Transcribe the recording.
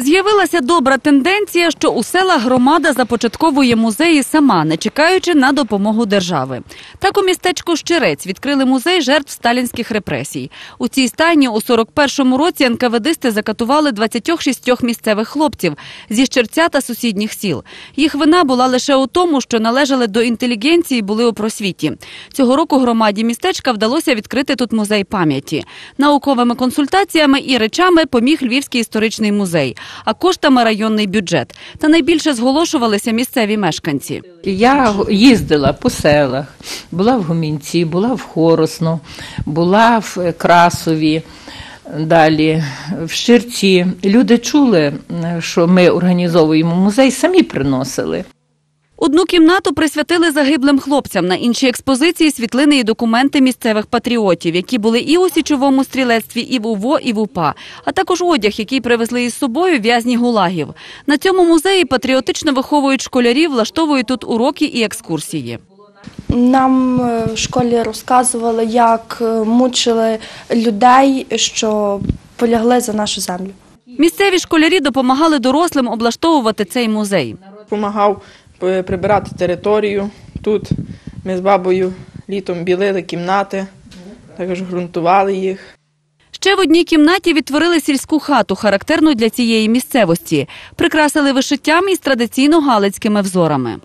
З'явилася добра тенденція, що у селах громада започатковує музеї сама, не чекаючи на допомогу держави. Так у містечку Щирець відкрили музей жертв сталінських репресій. У цій стайні у 41-му році НКВДисти закатували 26 місцевих хлопців зі Щерця та сусідніх сіл. Їх вина була лише у тому, що належали до інтелігенції, були у просвіті. Цього року громаді містечка вдалося відкрити тут музей пам'яті. Науковими консультаціями і речами поміг Львівський історичний музей, а коштами районний бюджет. Та найбільше зголошувалися місцеві мешканці. Я їздила по селах, була в Гумінці, була в Хоросно, була в Красові, далі в Щирці. Люди чули, що ми організовуємо музей, самі приносили. Одну кімнату присвятили загиблим хлопцям. На іншій експозиції світлини і документи місцевих патріотів, які були і у січовому стрілецтві, і в УВО, і в УПА, а також одяг, який привезли із собою в'язні гулагів. На цьому музеї патріотично виховують школярів, влаштовують тут уроки і екскурсії. Нам е, в школі розказували, як е, мучили людей, що полягли за нашу землю. Місцеві школярі допомагали дорослим облаштовувати цей музей. Помагав прибирати територію. Тут ми з бабою літом білили кімнати, також ґрунтували їх. Ще в одній кімнаті відтворили сільську хату, характерну для цієї місцевості. Прикрасили вишиттям із традиційно галицькими взорами.